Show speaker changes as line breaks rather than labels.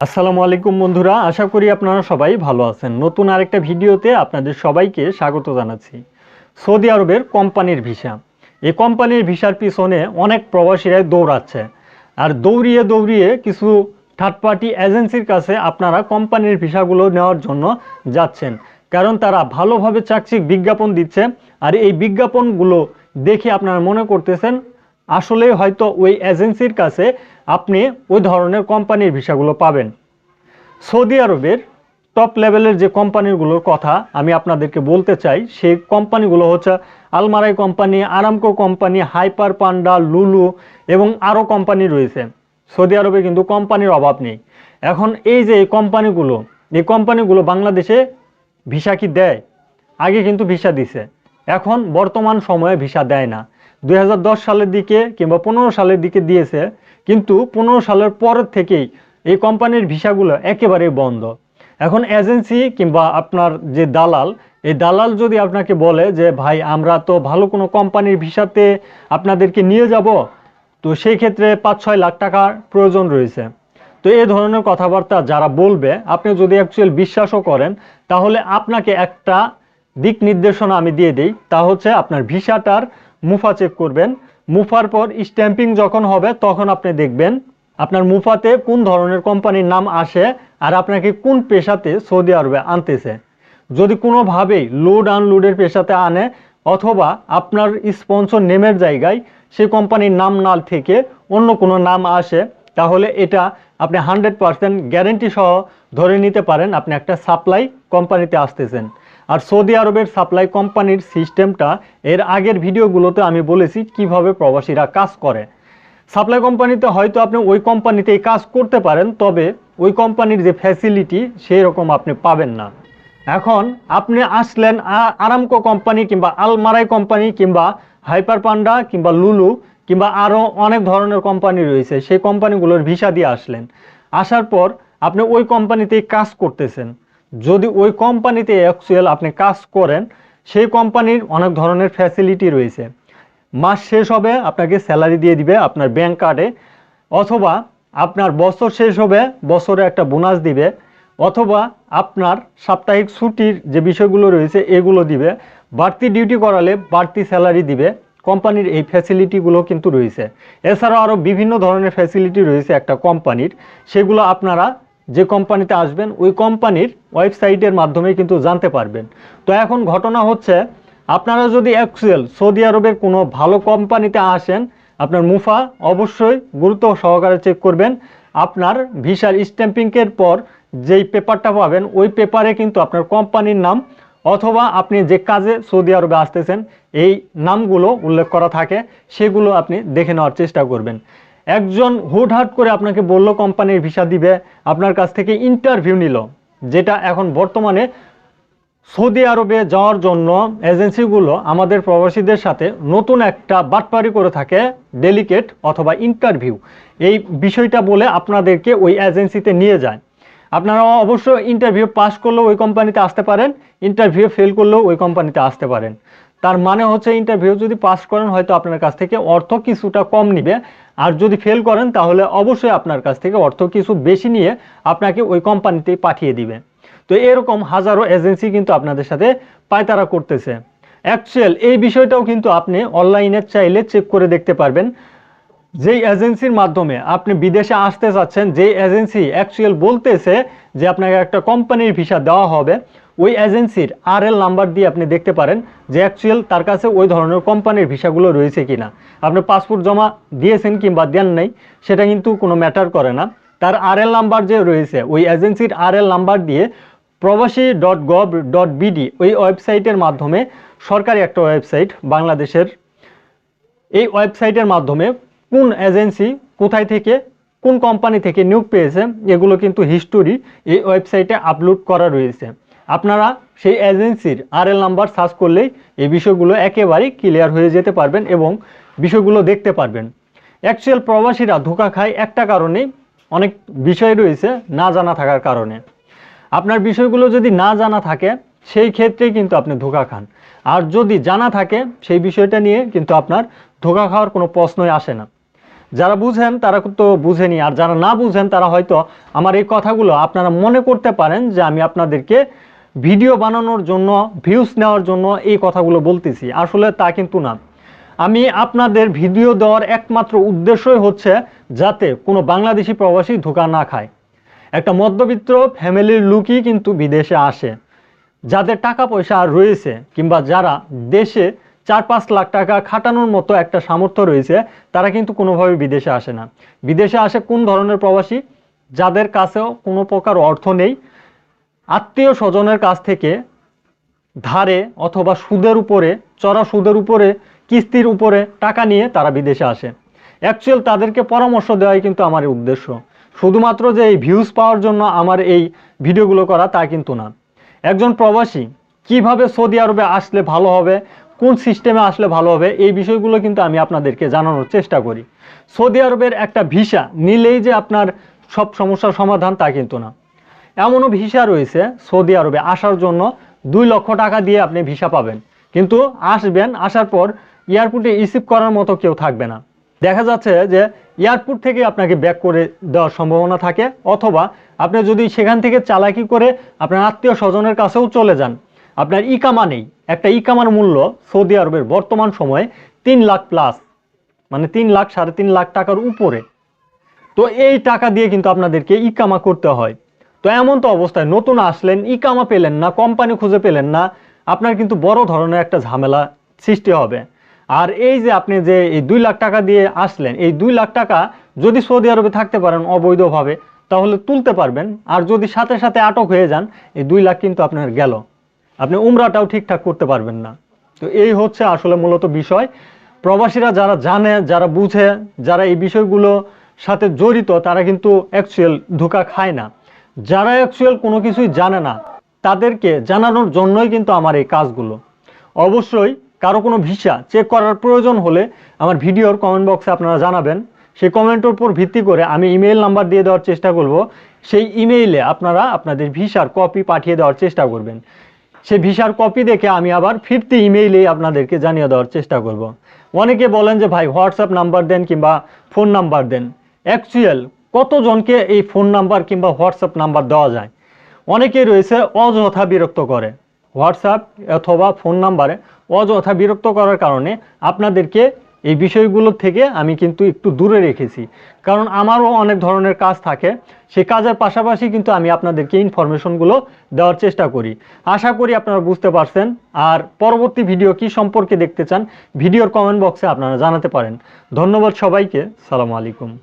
আসসালামু আলাইকুম বন্ধুরা, আশা করি আপনারা সবাই ভালো আছেন। নতুন আরেকটা ভিডিওতে আপনাদের সবাইকে স্বাগত জানাচ্ছি। সৌদি আরবের কোম্পানির ভিসা। এই কোম্পানির ভিসার পিছনে অনেক প্রবাসীরাই দৌড়াচ্ছে। আর দৌড়িয়ে দৌড়িয়ে কিছু থার্ড পার্টি এজেন্সির কাছে আপনারা কোম্পানির ভিসাগুলো নেওয়ার জন্য যাচ্ছেন। কারণ তারা ভালোভাবে চাকচিক বিজ্ঞাপন দিচ্ছে। আর এই বিজ্ঞাপনগুলো দেখে আপনারা মনে করতেছেন আসলে হয়তো ওই এজেন্সির কাছে আপনি ওই ধরনের কোম্পানির ভিসাগুলো পাবেন। সৌদি আরবের টপ লেভেলের যে কোম্পানিগুলোর কথা আমি আপনাদেরকে বলতে চাই, সেই কোম্পানিগুলো হচ্ছে Almarai company, Aramco company, Hyper Panda, Lulu এবং আরও কোম্পানি রয়েছে। সৌদি আরবে কিন্তু কোম্পানির অভাব নেই। এখন এই যে এই কোম্পানিগুলো এই কোম্পানিগুলো বাংলাদেশে ভিসা কি দেয়? আগে কিন্তু ভিসা দিছে। এখন বর্তমান সময়ে ভিসা দেয় না। দুই হাজার দশ সালের দিকে কিংবা পনেরো সালের দিকে দিয়েছে, কিন্তু পনেরো সালের পর থেকেই এই কোম্পানির ভিসাগুলো একেবারেই বন্ধ। এখন এজেন্সি কিংবা আপনার যে দালাল, এই দালাল যদি আপনাকে বলে যে, ভাই, আমরা তো ভালো কোনো কোম্পানির ভিসাতে আপনাদেরকে নিয়ে যাব, তো সেই ক্ষেত্রে পাঁচ ছয় লাখ টাকার প্রয়োজন রয়েছে। তো এই ধরনের কথাবার্তা যারা বলবে, আপনি যদি অ্যাকচুয়াল বিশ্বাসও করেন, তাহলে আপনাকে একটা দিক নির্দেশনা আমি দিয়ে দিই, তা হচ্ছে আপনার ভিসাটার মুফা চেক করবেন। মুফার পর স্ট্যাম্পিং যখন হবে, তখন আপনি দেখবেন আপনার মুফাতে কোন ধরনের কোম্পানির নাম আসে আর আপনাকে কোন পেশাতে সৌদি আরবে আনতেছে। যদি কোনোভাবেই লোড আনলোডের পেশাতে আনে অথবা আপনার স্পন্সর নেমের জায়গায় সেই কোম্পানির নাম না থেকে অন্য কোনো নাম আসে, তাহলে এটা আপনি হান্ড্রেড পারসেন্ট গ্যারেন্টি সহ ধরে নিতে পারেন আপনি একটা সাপ্লাই কোম্পানিতে আসতেছেন। আর সৌদি আরবের সাপ্লাই কোম্পানির সিস্টেমটা, এর আগের ভিডিওগুলোতে আমি বলেছি কীভাবে প্রবাসীরা কাজ করে। সাপ্লাই কোম্পানিতে হয়তো আপনি ওই কোম্পানিতেই কাজ করতে পারেন, তবে ওই কোম্পানির যে ফ্যাসিলিটি সেই রকম আপনি পাবেন না। এখন আপনি আসলেন আরামকো কোম্পানি কিংবা আলমারাই কোম্পানি কিংবা হাইপার পান্ডা কিংবা লুলু কিংবা আরও অনেক ধরনের কোম্পানি রয়েছে, সেই কোম্পানিগুলোর ভিসা দিয়ে আসলেন। আসার পর আপনি ওই কোম্পানিতেই কাজ করতেছেন। যদি ওই কোম্পানিতে অ্যাকচুয়াল আপনি কাজ করেন, সেই কোম্পানির অনেক ধরনের ফ্যাসিলিটি রয়েছে। মাস শেষ হবে, আপনাকে স্যালারি দিয়ে দিবে আপনার ব্যাংক কার্ডে অথবা আপনার বছর শেষ হবে, বছরে একটা বোনাস দিবে, অথবা আপনার সাপ্তাহিক ছুটির যে বিষয়গুলো রয়েছে, এগুলো দিবে, বাড়তি ডিউটি করালে বাড়তি স্যালারি দিবে, কোম্পানির এই ফ্যাসিলিটিগুলো কিন্তু রয়েছে। এছাড়াও আরও বিভিন্ন ধরনের ফ্যাসিলিটি রয়েছে একটা কোম্পানির, সেগুলো আপনারা যে কোম্পানিতে আসবেন, ওই কোম্পানির ওয়েবসাইটের মাধ্যমে কিন্তু জানতে পারবেন। তো এখন ঘটনা হচ্ছে, আপনারা যদি অ্যাকচুয়াল সৌদি আরবের কোনো ভালো কোম্পানিতে আসেন, আপনার মুফা অবশ্যই গুরুত্ব সহকারে চেক করবেন। আপনার ভিসার স্ট্যাম্পিংয়ের পর যেই পেপারটা পাবেন, ওই পেপারে কিন্তু আপনার কোম্পানির নাম অথবা আপনি যে কাজে সৌদি আরবে আসতেছেন, এই নামগুলো উল্লেখ করা থাকে, সেগুলো আপনি দেখে নেওয়ার চেষ্টা করবেন। একজন হুটহাট করে আপনাকে বলল, কোম্পানির ভিসা দিবে, আপনার কাছ থেকে ইন্টারভিউ নিল। যেটা এখন বর্তমানে সৌদি আরবে যাওয়ার জন্য এজেন্সিগুলো আমাদের প্রবাসীদের সাথে নতুন একটা বাটপারি করে থাকে ডেলিকেট অথবা ইন্টারভিউ এই বিষয়টা বলে আপনাদেরকে ওই এজেন্সিতে নিয়ে যায়। আপনারা অবশ্যই ইন্টারভিউ পাস করলেও ওই কোম্পানিতে আসতে পারেন ইন্টারভিউ ফেল করলেও ওই কোম্পানিতে আসতে পারেন। তার মানে হচ্ছে ইন্টারভিউ যদি পাস করেন, হয়তো আপনার কাছ থেকে অর্থ কিছুটা কম নিবে। আর যদি ফেল করেন, তাহলে অবশ্যই আপনার কাছ থেকে অর্থ কিছু বেশি নিয়ে আপনাকে ওই কোম্পানিতেই পাঠিয়ে দিবে। তো এরকম হাজারো এজেন্সি কিন্তু আপনাদের সাথে পায়তারা করতেছে। অ্যাকচুয়াল এই বিষয়টাও কিন্তু আপনি অনলাইনে চাইলে চেক করে দেখতে পারবেন। যেই এজেন্সির মাধ্যমে আপনি বিদেশে আসতে চাচ্ছেন যেই এজেন্সি অ্যাকচুয়াল বলতেছে যে আপনাকে একটা কোম্পানির ভিসা দেওয়া হবে ওই এজেন্সির আর এল নাম্বার দিয়ে আপনি দেখতে পারেন যে অ্যাকচুয়াল তার কাছে ওই ধরনের কোম্পানির ভিসাগুলো রয়েছে কিনা। আপনি পাসপোর্ট জমা দিয়েছেন কিংবা দেন নাই, সেটা কিন্তু কোনো ম্যাটার করে না। তার আর এল নাম্বার যে রয়েছে, ওই এজেন্সির আর এল নাম্বার দিয়ে প্রবাসী ডট গভ ডট বিডি ওই ওয়েবসাইটের মাধ্যমে সরকারি একটা ওয়েবসাইট, বাংলাদেশের এই ওয়েবসাইটের মাধ্যমে কোন এজেন্সি কোথায় থেকে কোন কোম্পানি থেকে নিয়োগ পেয়েছে, এগুলো কিন্তু হিস্টোরি এই ওয়েবসাইটে আপলোড করা রয়েছে। আপনারা সেই এজেন্সির আর এল নাম্বার সার্চ করলেই এই বিষয়গুলো একেবারেই ক্লিয়ার হয়ে যেতে পারবেন এবং বিষয়গুলো দেখতে পারবেন। অ্যাকচুয়াল প্রবাসীরা ধোকা খায় একটা কারণেই অনেক বিষয় রয়েছে না জানা থাকার কারণে। আপনার বিষয়গুলো যদি না জানা থাকে, সেই ক্ষেত্রেই কিন্তু আপনি ধোকা খান। আর যদি জানা থাকে, সেই বিষয়টা নিয়ে কিন্তু আপনার ধোকা খাওয়ার কোনো প্রশ্নই আসে না। যারা বুঝেন, তারা তো বুঝেনি, আর যারা না বুঝেন, তারা হয়তো আমার এই কথাগুলো আপনারা মনে করতে পারেন যে আমি আপনাদেরকে ভিডিও বানানোর জন্য ভিউজ নেওয়ার জন্য এই কথাগুলো বলতেছি। আসলে তা কিন্তু না। আমি আপনাদের ভিডিও দেওয়ার একমাত্র উদ্দেশ্যই হচ্ছে যাতে কোনো বাংলাদেশি প্রবাসী ধোকা না খায়। একটা মধ্যবিত্ত ফ্যামিলির লুকই কিন্তু বিদেশে আসে। যাদের টাকা পয়সা রয়েছে, কিংবা যারা দেশে চার পাঁচ লাখ টাকা খাটানোর মতো একটা সামর্থ্য রয়েছে, তারা কিন্তু কোনোভাবে বিদেশে আসে না। বিদেশে আসে কোন ধরনের প্রবাসী? যাদের কাছেও কোনো প্রকার অর্থ নেই আত্মীয় স্বজনের কাছ থেকে ধারে অথবা সুদের উপরে, চড়া সুদের উপরে, কিস্তির উপরে টাকা নিয়ে তারা বিদেশে আসে। অ্যাকচুয়াল তাদেরকে পরামর্শ দেওয়াই কিন্তু আমার উদ্দেশ্য। শুধুমাত্র যে এই ভিউজ পাওয়ার জন্য আমার এই ভিডিওগুলো করা তা কিন্তু না। একজন প্রবাসী কীভাবে সৌদি আরবে আসলে ভালো হবে, কোন সিস্টেমে আসলে ভালো হবে, এই বিষয়গুলো কিন্তু আমি আপনাদেরকে জানানোর চেষ্টা করি। সৌদি আরবের একটা ভিসা নিলেই যে আপনার সব সমস্যার সমাধান তা কিন্তু না। এমনও ভিসা রয়েছে সৌদি আরবে আসার জন্য দুই লক্ষ টাকা দিয়ে আপনি ভিসা পাবেন। কিন্তু আসবেন, আসার পর এয়ারপোর্টে রিসিভ করার মতো কেউ থাকবে না। দেখা যাচ্ছে যে এয়ারপোর্ট থেকে আপনাকে ব্যাক করে দেওয়ার সম্ভাবনা থাকে, অথবা আপনি যদি সেখান থেকে চালাকি করে আপনার আত্মীয় স্বজনের কাছেও চলে যান, আপনার ইকামা নেই। একটা ইকামার মূল্য সৌদি আরবের বর্তমান সময়ে তিন লাখ প্লাস মানে তিন লাখ, সাড়ে তিন লাখ টাকার উপরে। তো এই টাকা দিয়ে কিন্তু আপনাদেরকে ইকামা করতে হয়। তো এমন তো অবস্থায় নতুন আসলেন, ইকামা পেলেন না, কোম্পানি খুঁজে পেলেন না, আপনার কিন্তু বড় ধরনের একটা ঝামেলা সৃষ্টি হবে। আর এই যে আপনি যে এই দুই লাখ টাকা দিয়ে আসলেন, এই দুই লাখ টাকা যদি সৌদি আরবে থাকতে পারেন অবৈধভাবে, তাহলে তুলতে পারবেন। আর যদি সাথে সাথে আটক হয়ে যান, এই দুই লাখ কিন্তু আপনার গেল। আপনি উমরাটাও ঠিকঠাক করতে পারবেন না। তো এই হচ্ছে আসলে মূলত বিষয়। প্রবাসীরা যারা জানে, যারা বুঝে, যারা এই বিষয়গুলো সাথে জড়িত, তারা কিন্তু অ্যাকচুয়াল ধোকা খায় না। যারা অ্যাকচুয়াল কোনো কিছুই জানে না, তাদেরকে জানানোর জন্যই কিন্তু আমার এই কাজগুলো। অবশ্যই কারও কোনো ভিসা চেক করার প্রয়োজন হলে আমার ভিডিওর কমেন্ট বক্সে আপনারা জানাবেন। সেই কমেন্টের উপর ভিত্তি করে আমি ইমেল নাম্বার দিয়ে দেওয়ার চেষ্টা করব। সেই ইমেইলে আপনারা আপনাদের ভিসার কপি পাঠিয়ে দেওয়ার চেষ্টা করবেন। সেই ভিসার কপি দেখে আমি আবার ফিরতি ইমেইলে আপনাদেরকে জানিয়ে দেওয়ার চেষ্টা করব। অনেকে বলেন যে, ভাই হোয়াটসঅ্যাপ নাম্বার দেন কিংবা ফোন নাম্বার দেন। অ্যাকচুয়াল কতজনকে এই ফোন নাম্বার কিংবা হোয়াটসঅ্যাপ নাম্বার দেওয়া যায়? অনেকেই রয়েছে অযথা বিরক্ত করে। হোয়াটসঅ্যাপ অথবা ফোন নাম্বারে অযথা বিরক্ত করার কারণে আপনাদেরকে এই বিষয়গুলো থেকে আমি কিন্তু একটু দূরে রেখেছি। কারণ আমারও অনেক ধরনের কাজ থাকে। সেই কাজের পাশাপাশি কিন্তু আমি আপনাদেরকে ইনফরমেশনগুলো দেওয়ার চেষ্টা করি। আশা করি আপনারা বুঝতে পারছেন। আর পরবর্তী ভিডিও কি সম্পর্কে দেখতে চান, ভিডিওর কমেন্ট বক্সে আপনারা জানাতে পারেন। ধন্যবাদ সবাইকে। সালামু আলাইকুম।